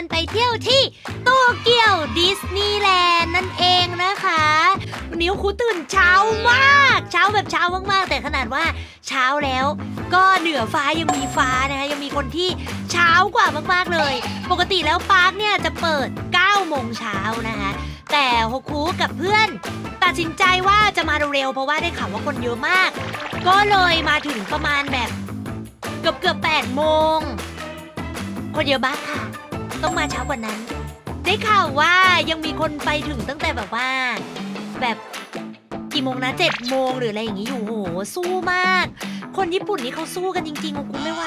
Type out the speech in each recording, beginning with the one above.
คนไปเที่ยวที่โตเกียวดิสนีย์แลนด์นั่นเองนะคะ วันนี้คุตื่นเช้ามาก เช้าแบบเช้ามากๆ แต่ขนาดว่าเช้าแล้วก็เหนือฟ้ายังมีฟ้านะคะ ยังมีคนที่เช้ากว่ามากๆเลย ปกติแล้วปาร์คเนี่ยจะเปิด 9 โมงเช้านะคะ แต่โฮคุกับเพื่อน ตัดสินใจว่าจะมาเร็วๆเพราะว่าได้ข่าวว่าคนเยอะมาก ก็เลยมาถึงประมาณแบบ เกือบเกือบแปดโมง คนเยอะมากค่ะ ต้องมาเช้ากว่านั้น ได้ข่าวว่ายังมีคนไปถึงตั้งแต่แบบว่า แบบกี่โมงนะเจ็ดโมงหรืออะไรอย่างนี้อยู่โหสู้มาก คนญี่ปุ่นนี่เขาสู้กันจริงๆโอ้กูไม่ไหว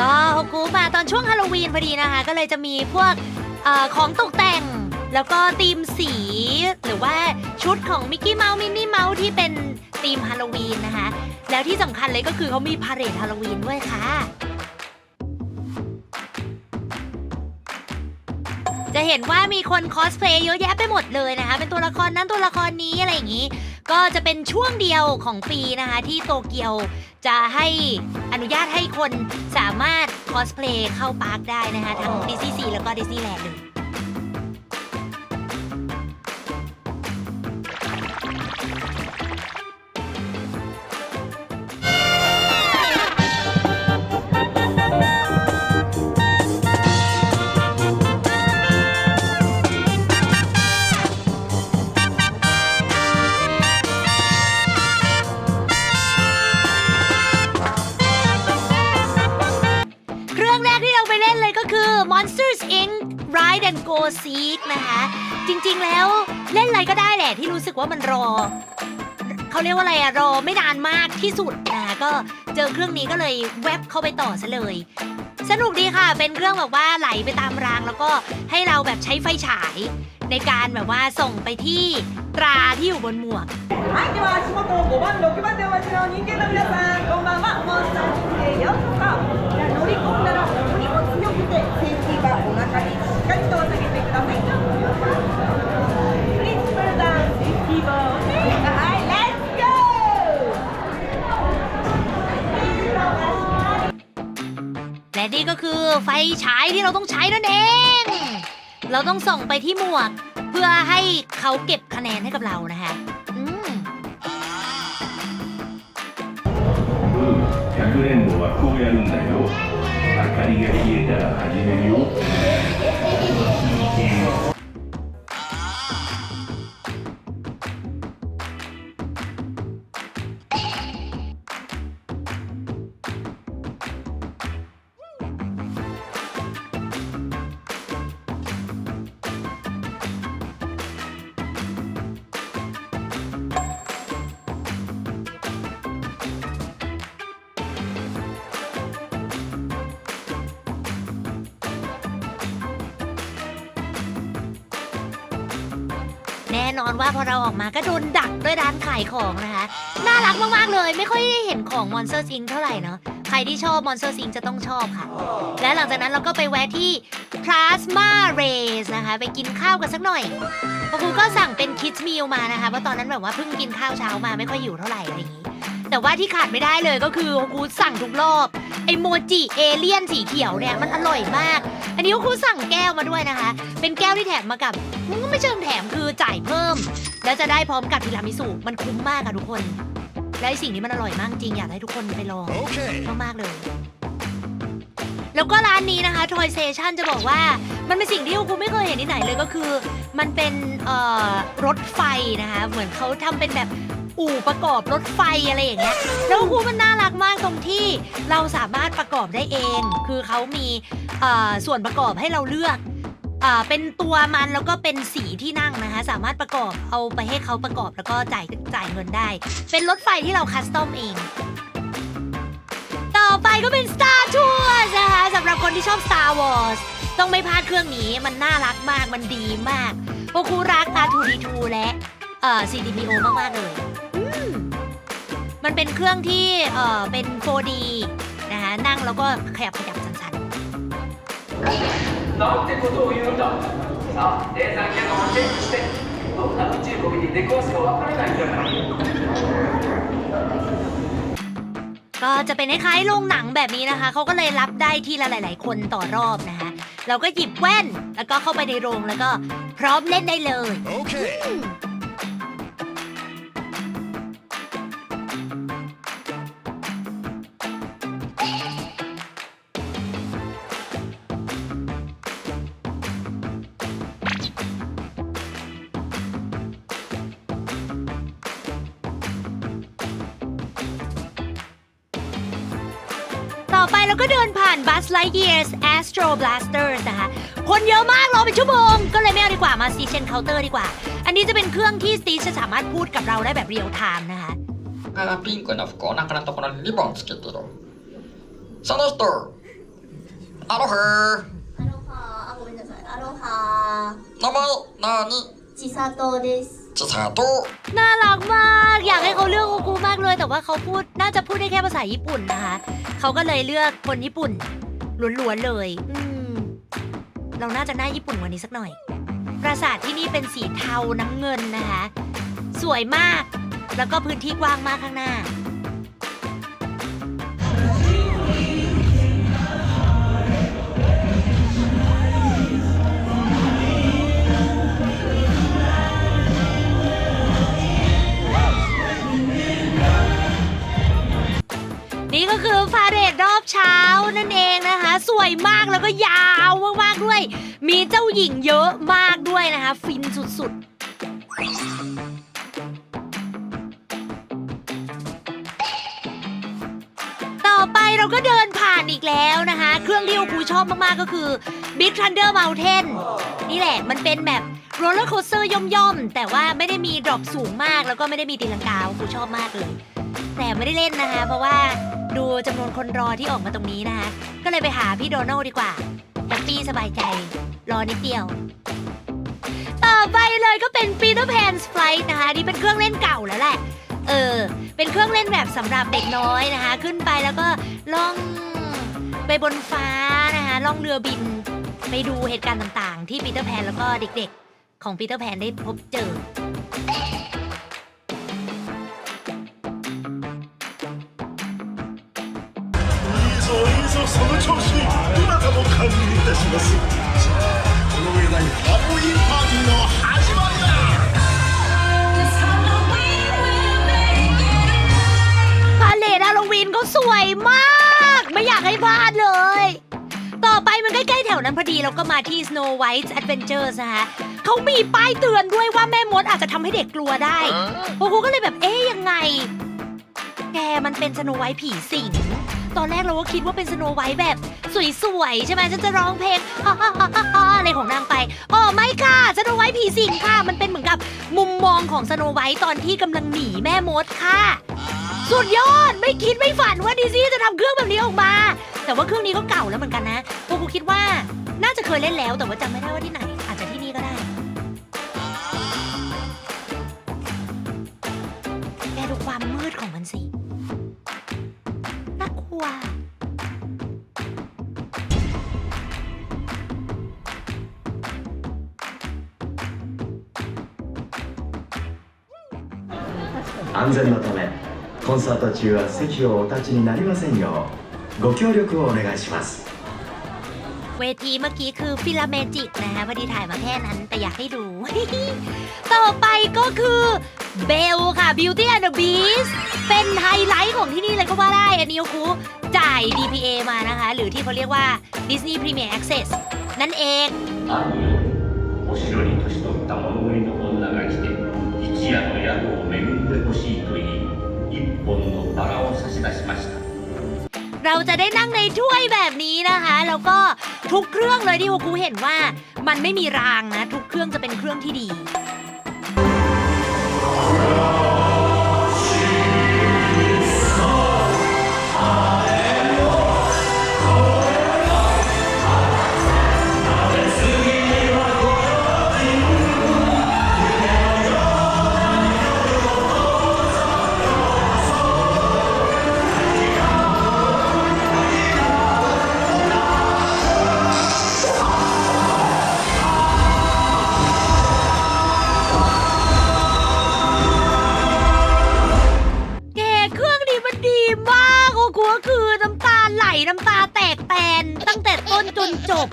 ก็ฮกกูมาตอนช่วงฮาโลวีนพอดีนะคะ ก็เลยจะมีพวกอของตกแต่ง แล้วก็ธีมสี หรือว่าชุดของมิกกี้เมาส์มินนี่เมาส์ที่เป็นธีมฮาโลวีนนะคะ แล้วที่สำคัญเลยก็คือเขามีพาเหรดฮาโลวีนด้วยค่ะ จะเห็นว่ามีคนคอสเพลย์เยอะแยะไปหมดเลยนะคะ เป็นตัวละครนั้นตัวละครนี้อะไรอย่างนี้ ก็จะเป็นช่วงเดียวของปีนะคะ ที่โตเกียว จะให้อนุญาตให้คนสามารถคอสเพลย์เข้าปาร์คได้นะคะทั้งดิสนีย์ซีแล้วก็ดิสนีย์แลนด์เลย Monsters Inc. Ride and Go Seek นะคะ จริงๆแล้วเล่นอะไรก็ได้แหละที่รู้สึกว่ามันรอ เขาเรียกว่าอะไรอะรอไม่นานมากที่สุดนะคะก็เจอเครื่องนี้ก็เลยแวบเข้าไปต่อซะเลย สนุกดีค่ะ เป็นเครื่องแบบว่าไหลไปตามรางแล้วก็ให้เราแบบใช้ไฟฉาย ในการแบบว่าส่งไปที่ตราที่อยู่บนหมวก はい、では足元を5番、6番でお待ちの人間の皆さん、こんばんは。モンスターズへようこそ。じゃあ乗り込んだら、乗りも強くて、 และนี่ก็คือไฟฉายที่เราต้องใช้นั่นเอง เราต้องส่งไปที่หมวก เพื่อให้เขาเก็บคะแนนให้กับเรานะคะอืม 100年号はこうやるんだよ 明かりが消えたら始めるよ แน่นอนว่าพอเราออกมาก็โดนดักด้วยร้านขายของนะคะ น่ารักมากๆเลย ไม่ค่อยได้เห็นของมอนสเตอร์ซิงเท่าไหร่เนาะใครที่ชอบมอนสเตอร์ซิงจะต้องชอบค่ะ และหลังจากนั้นเราก็ไปแวะที่ Plasma Rays นะคะ ไปกินข้าวกันสักหน่อยพอครูก็สั่งเป็นคิดมิลมานะคะเพราะตอนนั้นแบบว่าเพิ่งกินข้าวเช้ามาไม่ค่อยอยู่เท่าไหร่อะไรอย่างนี้ แต่ว่าที่ขาดไม่ได้เลยก็คือครูสั่งทุกรอบ ไอโมจิเอเลี่ยนสีเขียวเนี่ยมันอร่อยมาก อันนี้ครูสั่งแก้วมาด้วยนะคะ เป็นแก้วที่แถมมากับมันก็ไม่เชิงแถมคือจ่ายเพิ่ม แล้วจะได้พร้อมกับทีรามิสุมันคุ้มมากค่ะทุกคน และไอ้สิ่งนี้มันอร่อยมากจริงอยากให้ทุกคนไปลองมากๆเลยแล้วก็ร้านนี้นะคะ Toy Station จะบอกว่ามันเป็นสิ่งที่กูไม่เคยเห็นที่ไหนเลยก็คือ มันเป็นเอ่อรถไฟนะคะ เหมือนเขาทำเป็นแบบ อู่ประกอบรถไฟอะไรอย่างเงี้ยแล้วกูมันน่ารักมากตรงที่เราสามารถประกอบได้เอง คือเขามีส่วนประกอบให้เราเลือกเป็นตัวมันแล้วก็เป็นสีที่นั่งนะคะ สามารถประกอบเอาไปให้เขาประกอบแล้วก็จ่ายจ่ายเงินได้ เป็นรถไฟที่เราคัสตอมเอง ต่อไปก็เป็น Star Tours นะคะสำหรับคนที่ชอบ Star Wars ต้องไม่พลาดเครื่องนี้มันน่ารักมากมันดีมากพวกคูรัก R2D2 และ อ่อ C3PO มาก ๆ เลยอืมมันเป็นเครื่องที่เอ่อเป็น 4D นะคะนั่งแล้วก็ขยับขยับสั่นๆ なんてことを言うんださあレーザーキャノンをチェックしてどんな宇宙ゴミに出くわすかわからないんだから ก็จะเป็นคล้ายๆโรงหนังแบบนี้นะคะ เขาก็เลยรับได้ทีละหลาย ๆ คนต่อรอบนะคะ เราก็หยิบแว่น แล้วก็เข้าไปในโรงแล้วก็พร้อมเล่นได้เลย Okay. ต่อ ไปเราก็เดินผ่าน Buzz Lightyear's Astro Blasters นะคะ คนเยอะมากรอเป็นชั่วโมง ก็เลยไม่เอาดีกว่ามา Station Counter ดีกว่า อันนี้จะเป็นเครื่องที่ Steve จะสามารถพูดกับเราได้แบบเรียลไทม์นะคะ あーピンクの服お腹のところにリボンつけてるその人アロハアロハあごめんなさいアロハ名前なに千里です 千里น่ารักมาก อยากให้เขาเลือกโกกูมากเลย แต่ว่าเขาพูดน่าจะพูดได้แค่ภาษาญี่ปุ่นนะคะเขาก็เลยเลือกคนญี่ปุ่นล้วนๆเลยอืมเราน่าจะหน้าญี่ปุ่นกว่านี้สักหน่อย ปราสาทที่นี่เป็นสีเทาน้ำเงินนะคะ สวยมาก แล้วก็พื้นที่กว้างมากข้างหน้า เช้านั่นเองนะคะ สวยมากแล้วก็ยาวมากๆด้วย มีเจ้าหญิงเยอะมากด้วยนะคะ ฟินสุดๆต่อไปเราก็เดินผ่านอีกแล้วนะคะ เครื่องที่ครูชอบมากๆก็คือ Big Thunder Mountain นี่แหละมันเป็นแบบโรลเลอร์โคสเตอร์ย่อมๆ แต่ว่าไม่ได้มีดรอปสูงมากแล้วก็ไม่ได้มีตีลังกาครูชอบมากเลย แต่ไม่ได้เล่นนะคะ เพราะว่า ดูจำนวนคนรอที่ออกมาตรงนี้นะคะ ก็เลยไปหาพี่โดนัลด์ดีกว่าแฮปปี้สบายใจ รอนิดเดียว ต่อไปเลยก็เป็น Peter Pan's Flight นะคะนี่เป็นเครื่องเล่นเก่าแล้วแหละ เออ เป็นเครื่องเล่นแบบสำหรับเด็กน้อยนะคะ ขึ้นไปแล้วก็ล่องไปบนฟ้านะคะล่องเรือบิน ไปดูเหตุการณ์ต่างๆ ที่ปีเตอร์แพนแล้วก็เด็กๆ ของปีเตอร์แพนได้พบเจอ ぞその調子どなたも歓迎いたしますじゃあこの上ないハロウィンパーティーの始まりだ พาเลทฮาโลวีนเขาสวยมาก ไม่อยากให้พลาดเลย ต่อไปมันใกล้ๆแถวนั้นพอดีเราก็มาที่ Snow White's Adventures นะคะเขามีป้ายเตือนด้วยว่าแม่มดอาจจะทำให้เด็กกลัวได้พวกกูก็เลยแบบเอ๊ยยังไง แกมันเป็นสโนไวท์ผีสิง ตอนแรกเราก็คิดว่าเป็นสโนไวท์แบบสวยๆใช่ไหมฉันจะร้องเพลงฮ่าฮ่าฮ่าฮ่าฮ่าอะไรของนางไปอ๋อไม่ค่ะสโนไวท์ผีสิงค่ะ มันเป็นเหมือนกับมุมมองของสโนไวท์ตอนที่กำลังหนีแม่มดค่ะ สุดยอดไม่คิดไม่ฝันว่าดิซี่จะทำเครื่องแบบนี้ออกมา แต่ว่าเครื่องนี้ก็เก่าแล้วเหมือนกันนะพวกกูคิดว่าน่าจะเคยเล่นแล้วแต่ว่าจำไม่ได้ว่าที่ไหน 哇！安全のためコンサート中は席をお立ちになりませんようご協力をお願いします เวทีเมื่อกี้คือฟิลาเมจิกนะคะพอดีถ่ายมาแค่นั้นแต่อยากให้ดู ต่อไปก็คือเบลค่ะ Beauty and the Beast เป็นไฮไลท์ของที่นี่เลยก็ว่าได้ อันนี้คูจ่าย DPA มานะคะ หรือที่เขาเรียกว่า Disney Premier Access นั่นเองเราจะได้นั่งในถ้วยแบบนี้นะคะ แล้วก็ ทุกเครื่องเลยที่โฮกูเห็นว่า มันไม่มีรางนะ ทุกเครื่องจะเป็นเครื่องที่ดี ดีมากโอ้โหคือน้ำตาไหลน้ำตาแตกแตนตั้งแต่ต้นจนจบ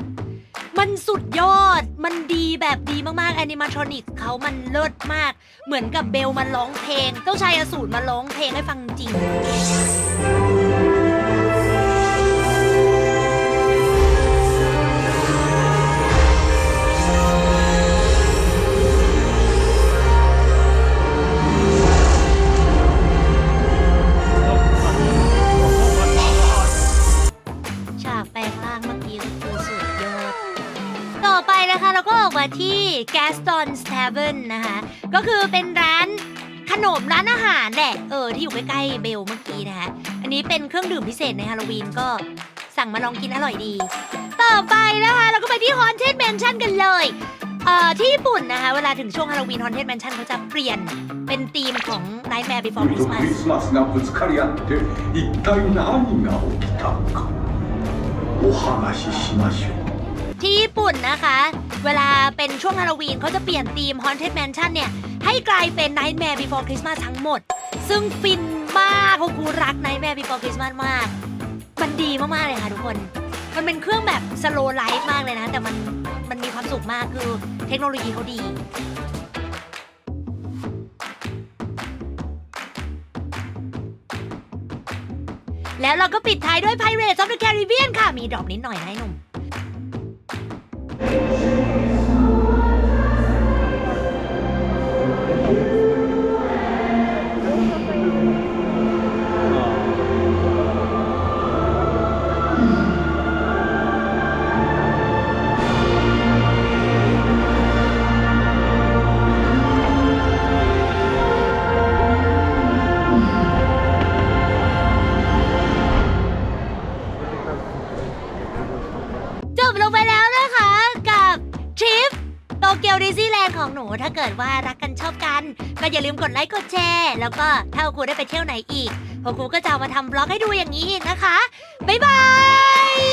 มันสุดยอดมันดีแบบดีมากๆแอนิมาทรอนิกส์เขามันเลิศมาก เหมือนกับเบลมาร้องเพลง เจ้าชายอสูรมาร้องเพลงให้ฟังจริง ก็คือเป็นร้านขนมร้านอาหารแหละ เออ ที่อยู่ใกล้ๆเบลเมื่อกี้นะคะ อันนี้เป็นเครื่องดื่มพิเศษในฮาโลวีนก็สั่งมาลองกินอร่อยดี ต่อไปนะคะเราก็ไปที่ Haunted Mansion กันเลย เอ่อที่ญี่ปุ่นนะคะ เวลาถึงช่วงฮาโลวีน Haunted Mansion เขาจะเปลี่ยนเป็นธีมของ Nightmare Before ク Christmas リスマスがぶつかり合って一体何が起きたのかお話ししましょう ที่ญี่ปุ่นนะคะ เวลาเป็นช่วงฮาโลวีนเขาจะเปลี่ยนธีม Haunted Mansion เนี่ย ให้กลายเป็น Nightmare Before Christmas ทั้งหมด ซึ่งฟินมากคุณครูรัก Nightmare Before Christmas มาก มันดีมาก ๆ เลยค่ะทุกคน มันเป็นเครื่องแบบ slow life มากเลยนะ แต่มันมันมีความสุขมากคือเทคโนโลยีเขาดีแล้วเราก็ปิดท้ายด้วย Pirates of the Caribbean ค่ะ มีดรอปนิดหน่อยนะไอ้หนุ่ม Thank you. โตเกียวดิซี่แลนด์ของหนูถ้าเกิดว่ารักกันชอบกัน ก็อย่าลืมกดไลค์กดแชร์ แล้วก็ถ้าครูได้ไปเที่ยวไหนอีกพวกครูก็จะเอามาทำบล็อกให้ดูอย่างนี้นะคะ บ๊ายบาย